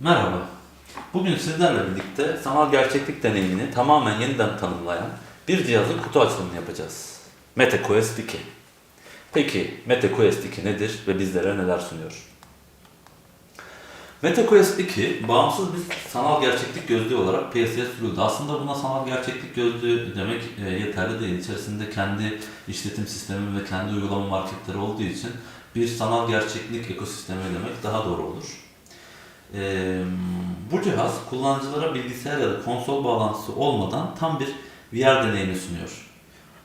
Merhaba. Bugün sizlerle birlikte sanal gerçeklik deneyimini tamamen yeniden tanımlayan bir cihazın kutu açılımını yapacağız. MetaQuest 2. Peki MetaQuest 2 nedir ve bizlere neler sunuyor? MetaQuest 2 bağımsız bir sanal gerçeklik gözlüğü olarak piyasaya sürüldü. Aslında buna sanal gerçeklik gözlüğü demek e, yeterli değil. İçerisinde kendi işletim sistemi ve kendi uygulama marketleri olduğu için bir sanal gerçeklik ekosistemi demek daha doğru olur. Ee, bu cihaz kullanıcılara bilgisayar ya da konsol bağlantısı olmadan tam bir VR deneyimi sunuyor.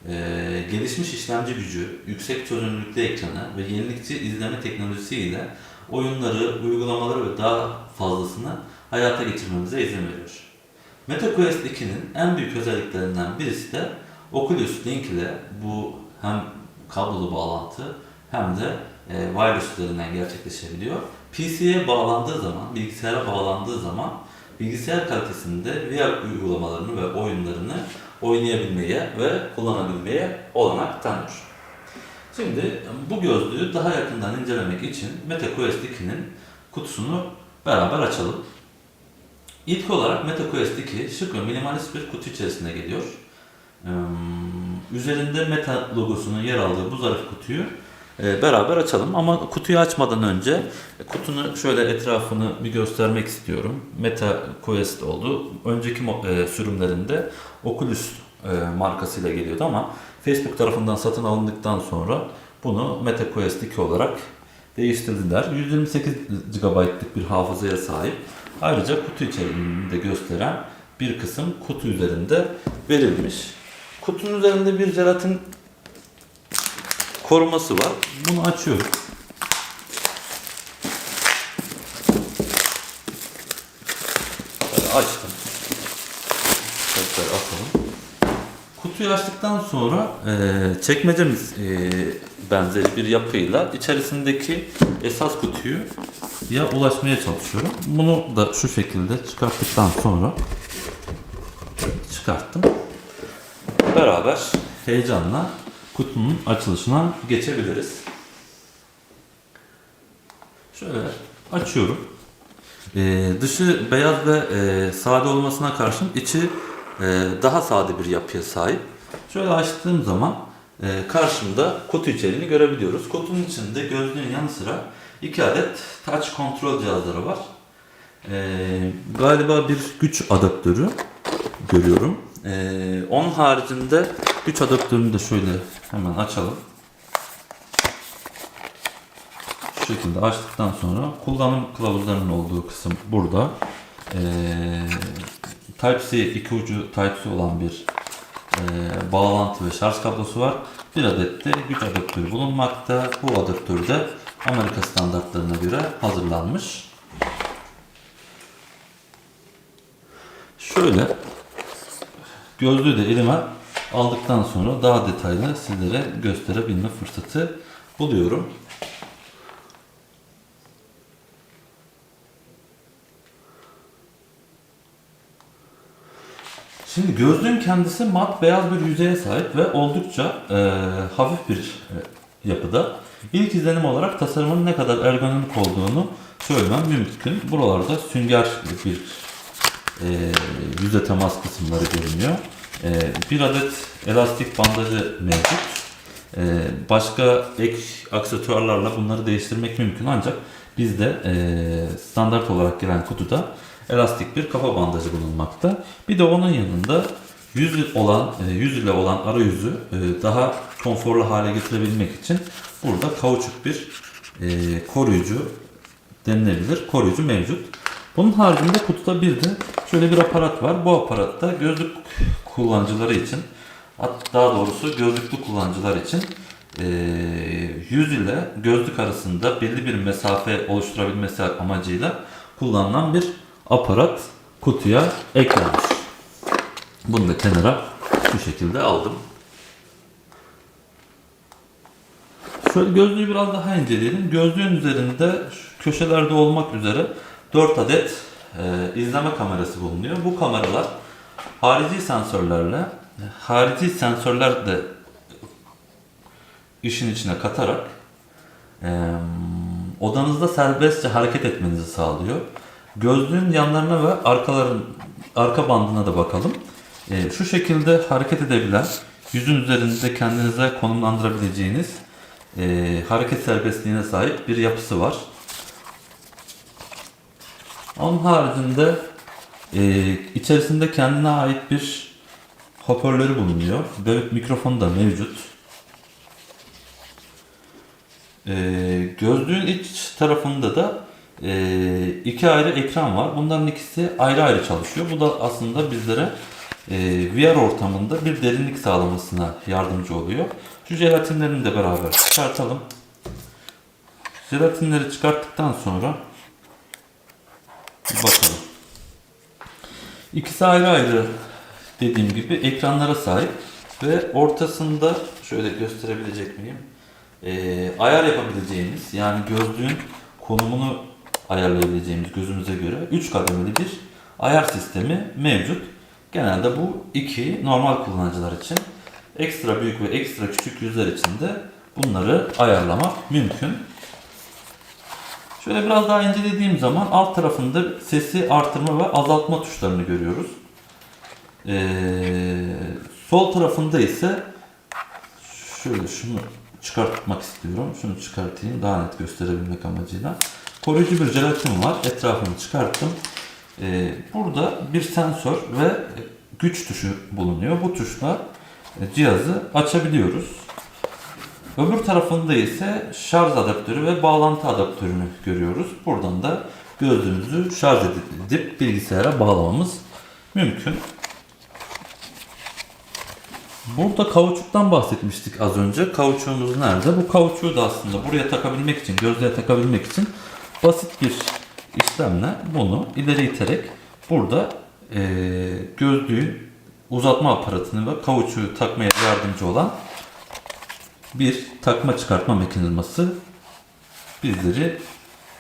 Ee, gelişmiş işlemci gücü, yüksek çözünürlüklü ekranı ve yenilikçi izleme teknolojisi ile oyunları, uygulamaları ve daha fazlasını hayata geçirmemize izin veriyor. MetaQuest 2'nin en büyük özelliklerinden birisi de Oculus Link ile bu hem kablolu bağlantı hem de e, wireless üzerinden gerçekleşebiliyor. PC'ye bağlandığı zaman, bilgisayara bağlandığı zaman bilgisayar kalitesinde VR uygulamalarını ve oyunlarını oynayabilmeye ve kullanabilmeye olanak tanıyor. Şimdi bu gözlüğü daha yakından incelemek için MetaQuest 2'nin kutusunu beraber açalım. İlk olarak MetaQuest 2 şık ve minimalist bir kutu içerisinde geliyor. Üzerinde Meta logosunun yer aldığı bu zarif kutuyu beraber açalım. Ama kutuyu açmadan önce e, kutunun şöyle etrafını bir göstermek istiyorum. Meta Quest oldu. Önceki e, sürümlerinde Oculus e, markasıyla geliyordu ama Facebook tarafından satın alındıktan sonra bunu Meta Quest 2 olarak değiştirdiler. 128 GB'lık bir hafızaya sahip. Ayrıca kutu içeriğini de gösteren bir kısım kutu üzerinde verilmiş. Kutunun üzerinde bir jelatin koruması var. Bunu açıyorum. Böyle açtım. Tekrar atalım. Kutuyu açtıktan sonra e, çekmecemiz e, benzeri bir yapıyla içerisindeki esas kutuyu ya ulaşmaya çalışıyorum. Bunu da şu şekilde çıkarttıktan sonra çıkarttım. Beraber heyecanla kutunun açılışına geçebiliriz. Şöyle açıyorum. Ee, dışı beyaz ve e, sade olmasına karşın içi e, daha sade bir yapıya sahip. Şöyle açtığım zaman e, karşımda kutu içeriğini görebiliyoruz. Kutunun içinde gözlüğün yanı sıra iki adet touch kontrol cihazları var. E, galiba bir güç adaptörü görüyorum. E, onun haricinde güç adaptörünü de şöyle hemen açalım. Şu şekilde açtıktan sonra kullanım kılavuzlarının olduğu kısım burada. Ee, Type-C iki ucu Type-C olan bir e, bağlantı ve şarj kablosu var. Bir adet de güç adaptörü bulunmakta. Bu adaptör de Amerika standartlarına göre hazırlanmış. Şöyle gözlüğü de elime aldıktan sonra daha detaylı sizlere gösterebilme fırsatı buluyorum. Şimdi gözlüğün kendisi mat beyaz bir yüzeye sahip ve oldukça e, hafif bir e, yapıda. İlk izlenim olarak tasarımın ne kadar ergonomik olduğunu söylemem mümkün. Buralarda sünger bir e, yüze temas kısımları görünüyor. E, bir adet elastik bandajı mevcut. E, başka ek aksesuarlarla bunları değiştirmek mümkün ancak bizde e, standart olarak gelen kutuda elastik bir kafa bandajı bulunmakta. Bir de onun yanında yüz olan e, yüz ile olan arayüzü e, daha konforlu hale getirebilmek için burada kauçuk bir koruyucu denilebilir. Koruyucu mevcut. Bunun haricinde kutuda bir de şöyle bir aparat var. Bu aparatta gözlük kullanıcıları için daha doğrusu gözlüklü kullanıcılar için e, yüz ile gözlük arasında belli bir mesafe oluşturabilmesi amacıyla kullanılan bir aparat kutuya eklenmiş. Bunu da kenara şu şekilde aldım. Şöyle gözlüğü biraz daha inceleyelim. Gözlüğün üzerinde köşelerde olmak üzere 4 adet e, izleme kamerası bulunuyor. Bu kameralar harici sensörlerle harici sensörler de işin içine katarak e, odanızda serbestçe hareket etmenizi sağlıyor. Gözlüğün yanlarına ve arkaların arka bandına da bakalım. Ee, şu şekilde hareket edebilen, yüzün üzerinde kendinize konumlandırabileceğiniz e, hareket serbestliğine sahip bir yapısı var. Onun haricinde e, içerisinde kendine ait bir hoparlörü bulunuyor. Bir mikrofonu da mevcut. E, gözlüğün iç tarafında da e, iki ayrı ekran var. Bunların ikisi ayrı ayrı çalışıyor. Bu da aslında bizlere e, VR ortamında bir derinlik sağlamasına yardımcı oluyor. Şu jelatinlerini de beraber çıkartalım. Jelatinleri çıkarttıktan sonra bakalım. İkisi ayrı ayrı dediğim gibi ekranlara sahip ve ortasında şöyle gösterebilecek miyim? Ee, ayar yapabileceğimiz yani gözlüğün konumunu ayarlayabileceğimiz gözümüze göre 3 kademeli bir ayar sistemi mevcut. Genelde bu iki normal kullanıcılar için ekstra büyük ve ekstra küçük yüzler için de bunları ayarlamak mümkün. Şöyle biraz daha incelediğim zaman alt tarafında sesi artırma ve azaltma tuşlarını görüyoruz. Ee, sol tarafında ise şöyle şunu çıkartmak istiyorum. Şunu çıkartayım daha net gösterebilmek amacıyla. Koruyucu bir jelatin var. Etrafını çıkarttım. Ee, burada bir sensör ve güç tuşu bulunuyor. Bu tuşla cihazı açabiliyoruz. Öbür tarafında ise şarj adaptörü ve bağlantı adaptörünü görüyoruz. Buradan da gözlüğümüzü şarj edip bilgisayara bağlamamız mümkün. Burada kauçuktan bahsetmiştik az önce. Kauçuğumuz nerede? Bu kauçuğu da aslında buraya takabilmek için, gözlüğe takabilmek için basit bir işlemle bunu ileri iterek burada eee gözlüğün uzatma aparatını ve kauçuğu takmaya yardımcı olan bir takma çıkartma mekanizması bizleri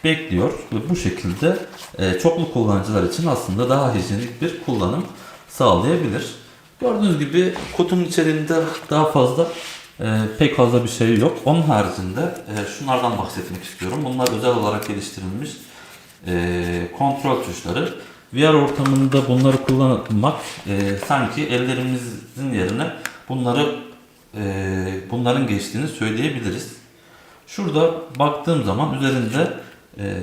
bekliyor ve bu şekilde e, çoklu kullanıcılar için aslında daha hijyenik bir kullanım sağlayabilir. Gördüğünüz gibi kutunun içerisinde daha fazla e, pek fazla bir şey yok. Onun haricinde e, şunlardan bahsetmek istiyorum. Bunlar özel olarak geliştirilmiş kontrol tuşları. VR ortamında bunları kullanmak sanki ellerimizin yerine bunları e, bunların geçtiğini söyleyebiliriz. Şurada baktığım zaman üzerinde e,